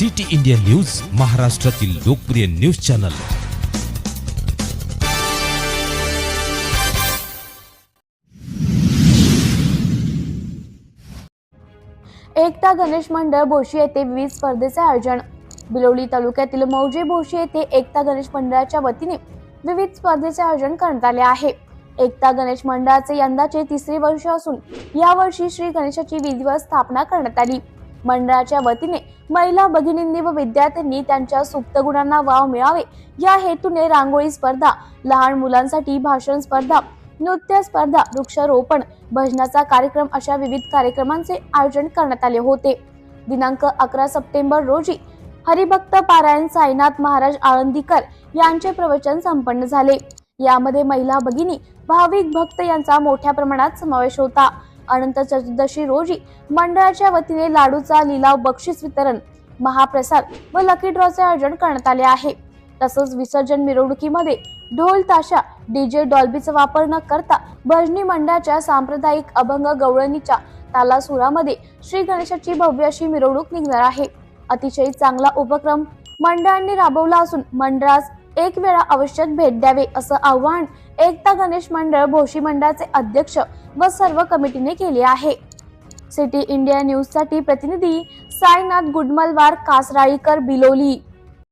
City India news महाराष्ट्रातील लोकप्रिय news channel. एकता गणेश मंडळ भोशी येथे विविध स्पर्धेचे आयोजन. बिलोली तालुक्यातील मौजे भोशी येथे एकता गणेश मंडळाच्या वतीने विविध स्पर्धेचे आयोजन करण्यात आले आहे. एकता गणेश मंडळाचे यंदाचे तिसरे वर्ष असून या वर्षी श्री गणेशाची विधिवत स्थापना करण्यात आली. मंडळाच्या वतीने महिला भगिनींनी व विद्यार्थ्यांनी त्यांच्या सुप्त गुणांना वाव मिळावे. या हेतूने रांगोळी स्पर्धा लहान मुलांसाठी भाषण स्पर्धा नृत्य स्पर्धा वृक्षारोपण भजनाचा कार्यक्रम अशा विविध कार्यक्रमांचे आयोजन करण्यात आले होते. दिनांक अकरा सप्टेंबर रोजी हरिभक्त पारायण साईनाथ महाराज आळंदीकर यांचे प्रवचन संपन्न झाले. यामध्ये महिला भगिनी भाविक भक्त यांचा मोठ्या प्रमाणात समावेश होता. अनंत चतुर्दशी रोजी मंडळाच्या वतीने लाडूचा लिलाव बक्षीस वितरण महाप्रसाद व लकी ड्रॉचे आयोजन करण्यात आले आहे. तसंच विसर्जन मिरवणुकीमध्ये ढोल ताशा डीजे डॉल्बीचा वापर न करता भजनी मंडळाच्या सांप्रदायिक अभंग गवळणीच्या तालासुरामध्ये श्री गणेशाची भव्य अशी मिरवणूक निघणार आहे. अतिशय चांगला उपक्रम मंडळांनी राबवला असून मंडळास एक वेळा आवश्यक भेट द्यावे असं आव्हान एकता गणेश मंडळ भोशी मंडळाचे अध्यक्ष व सर्व कमिटीने केले आहे. सिटी इंडिया न्यूजसाठी प्रतिनिधी साईनाथ गुडमलवार कासराळीकर बिलोली.